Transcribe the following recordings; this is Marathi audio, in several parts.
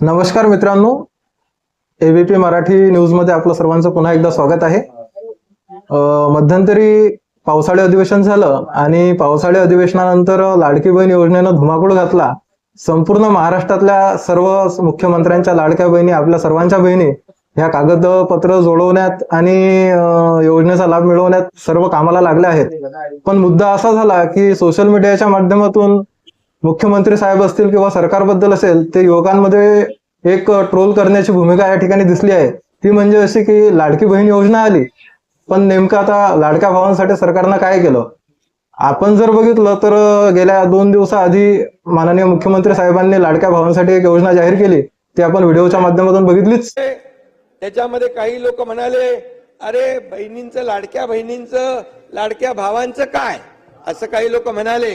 नमस्कार मित्रांनो एबीपी मराठी न्यूजमध्ये आपलं सर्वांचं पुन्हा एकदा स्वागत आहे. मध्यंतरी पावसाळी अधिवेशन झालं आणि पावसाळी अधिवेशनानंतर लाडकी बहीण योजनेनं धुमाकूळ घातला. संपूर्ण महाराष्ट्रातल्या सर्व मुख्यमंत्र्यांच्या लाडक्या बहिणी आपल्या सर्वांच्या बहिणी ह्या कागदपत्र जोडवण्यात आणि योजनेचा लाभ मिळवण्यात सर्व कामाला लागल्या आहेत. पण मुद्दा असा झाला की सोशल मीडियाच्या माध्यमातून मुख्यमंत्री साहेब असतील किंवा सरकारबद्दल असेल ते युवकांमध्ये एक ट्रोल करण्याची भूमिका या ठिकाणी दिसली आहे. ती म्हणजे अशी की लाडकी बहीण योजना आली पण नेमकं आता लाडक्या भावांसाठी सरकारनं काय केलं? आपण जर बघितलं तर गेल्या दोन दिवसाआधी माननीय मुख्यमंत्री साहेबांनी लाडक्या भावांसाठी एक योजना जाहीर केली. ती आपण व्हिडिओच्या माध्यमातून बघितलीच. त्याच्यामध्ये काही लोक म्हणाले अरे बहिणींचं लाडक्या बहिणींचं लाडक्या भावांचं काय? असं काही लोक म्हणाले.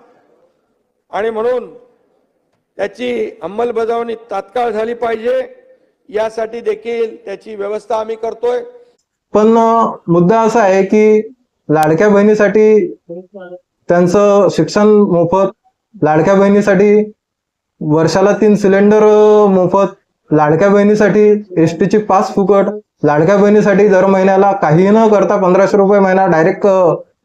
आणि म्हणून त्याची अंमलबजावणी तात्काळ झाली पाहिजे. यासाठी देखील त्याची व्यवस्था आम्ही करतोय. पण मुद्दा असा आहे की लाडक्या बहिणीसाठी त्यांचं शिक्षण मोफत लाडक्या बहिणीसाठी वर्षाला तीन सिलेंडर मोफत लाडक्या बहिणीसाठी एस ची पास फुकट लाडक्या बहिणीसाठी दर महिन्याला काही न करता पंधराशे रुपये महिना डायरेक्ट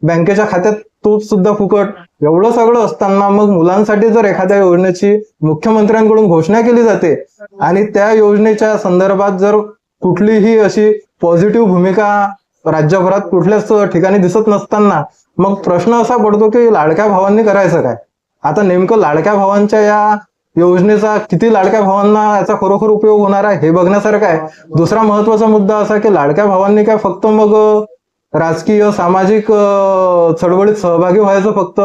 बँकेच्या खात्यात तो सुद्धा फुकट. एवढं सगळं असताना मग मुलांसाठी जर एखाद्या योजनेची मुख्यमंत्र्यांकडून घोषणा केली जाते आणि त्या योजनेच्या संदर्भात जर कुठलीही अशी पॉझिटिव्ह भूमिका राज्यभरात कुठल्याच ठिकाणी दिसत नसताना मग प्रश्न असा पडतो की लाडक्या भावांनी करायचं काय? आता नेमकं लाडक्या भावांच्या या योजनेचा किती लाडक्या भावांना याचा खरोखर उपयोग होणार आहे हे बघण्यासारखं आहे. दुसरा महत्त्वाचा मुद्दा असा की लाडक्या भावांनी काय फक्त मग राजकीय सामाजिक चळवळीत सहभागी व्हायचं फक्त.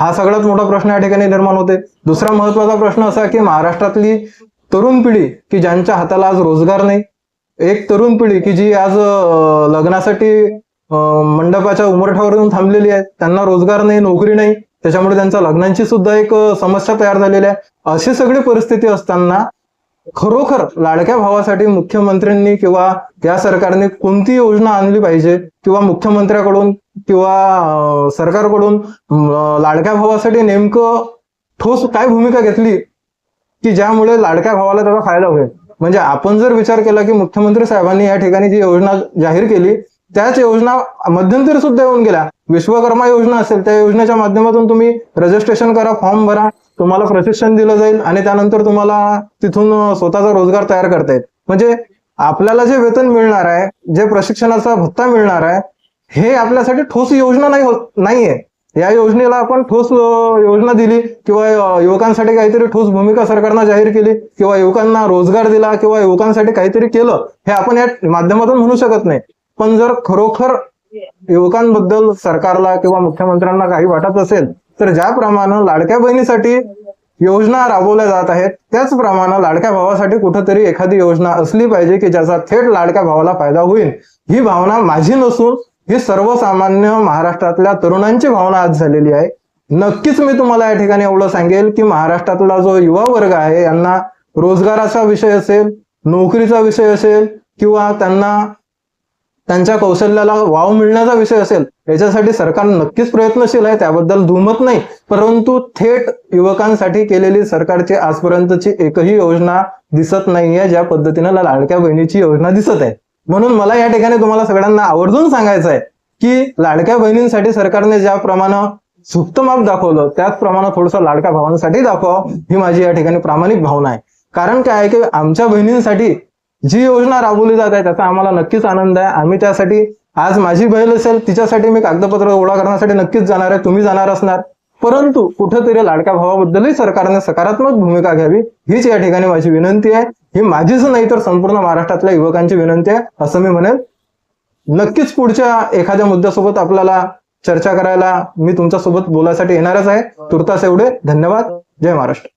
हा सगळ्यात मोठा प्रश्न या ठिकाणी निर्माण होते. दुसरा महत्त्वाचा प्रश्न असा की महाराष्ट्रातली तरुण पिढी की ज्यांच्या हाताला आज रोजगार नाही एक तरुण पिढी की जी आज लग्नासाठी मंडपाच्या मंडपाच्या उमरठ्यावरून थांबलेली आहे त्यांना रोजगार नाही नोकरी नाही त्याच्यामुळे त्यांच्या लग्नांची सुद्धा एक समस्या तयार झालेली आहे. अशी सगळी परिस्थिती असताना खरोखर लाडक्या भावासाठी मुख्यमंत्र्यांनी किंवा या सरकारने कोणती योजना आणली पाहिजे? किंवा मुख्यमंत्र्याकडून किंवा सरकारकडून लाडक्या भावासाठी नेमकं ठोस काय भूमिका घेतली? की ज्यामुळे लाडक्या भावाला त्याचा फायदा होईल? म्हणजे आपण जर विचार केला की मुख्यमंत्री साहेबांनी या ठिकाणी जी योजना जाहीर केली त्याच योजना मध्यंतरी सुद्धा येऊन गेल्या. विश्वकर्मा योजना असेल त्या योजनेच्या माध्यमातून तुम्ही रजिस्ट्रेशन करा फॉर्म भरा. तुम्हाला प्रशिक्षण दिलं जाईल आणि त्यानंतर तुम्हाला तिथून स्वतःचा रोजगार तयार करता येईल. म्हणजे आपल्याला जे वेतन मिळणार आहे जे प्रशिक्षणाचा भत्ता मिळणार आहे हे आपल्यासाठी ठोस योजना नाही होत नाहीये. या योजनेला आपण ठोस योजना दिली किंवा युवकांसाठी काहीतरी ठोस भूमिका सरकारनं जाहीर केली किंवा युवकांना रोजगार दिला किंवा युवकांसाठी काहीतरी केलं हे आपण या माध्यमातून म्हणू शकत नाही. पण जर खरोखर युवकांबद्दल सरकारला किंवा मुख्यमंत्र्यांना काही वाटत असेल तर ज्याप्रमाणे लाडक्या बहिणीसाठी योजना राबवल्या जात आहेत त्याचप्रमाणे लाडक्या भावासाठी कुठंतरी एखादी योजना असली पाहिजे की ज्याचा थेट लाडक्या भावाला फायदा होईल. ही भावना माझी नसून ही सर्वसामान्य महाराष्ट्रातल्या तरुणांची भावना आज झालेली आहे. नक्कीच मी तुम्हाला या ठिकाणी एवढं सांगेल की महाराष्ट्रातला जो युवा वर्ग आहे यांना रोजगाराचा विषय असेल नोकरीचा विषय असेल किंवा त्यांना त्यांच्या कौशल्याला वाव मिळण्याचा विषय असेल याच्यासाठी सरकार नक्कीच प्रयत्नशील आहे त्याबद्दल दुमत नाही. परंतु थेट युवकांसाठी केलेली सरकारची आजपर्यंतची एकही योजना दिसत नाहीये ज्या पद्धतीनं ला- लाडक्या बहिणीची योजना दिसत आहे. म्हणून मला या ठिकाणी तुम्हाला सगळ्यांना आवर्जून सांगायचं आहे की लाडक्या बहिणींसाठी सरकारने ज्याप्रमाणे सुप्त माप दाखवलं त्याचप्रमाणे थोडंसं लाडक्या भावांसाठी दाखवावं ही माझी या ठिकाणी प्रामाणिक भावना आहे. कारण काय आहे की आमच्या बहिणींसाठी जी योजना राबवली जात आहे त्याचा आम्हाला नक्कीच आनंद आहे. आम्ही त्यासाठी आज माझी बहीण असेल तिच्यासाठी मी कागदपत्र गोळा करण्यासाठी नक्कीच जाणार आहे. तुम्ही जाणार असणार. परंतु कुठेतरी लाडक्या भावाबद्दलही सरकारने सकारात्मक भूमिका घ्यावी हीच या ठिकाणी माझी विनंती आहे. ही माझीच नाही तर संपूर्ण महाराष्ट्रातल्या युवकांची विनंती आहे असं मी म्हणेन. नक्कीच पुढच्या एखाद्या मुद्द्यासोबत आपल्याला चर्चा करायला मी तुमच्यासोबत बोलायसाठी येणारच आहे. तुर्तास एवढे. धन्यवाद. जय महाराष्ट्र.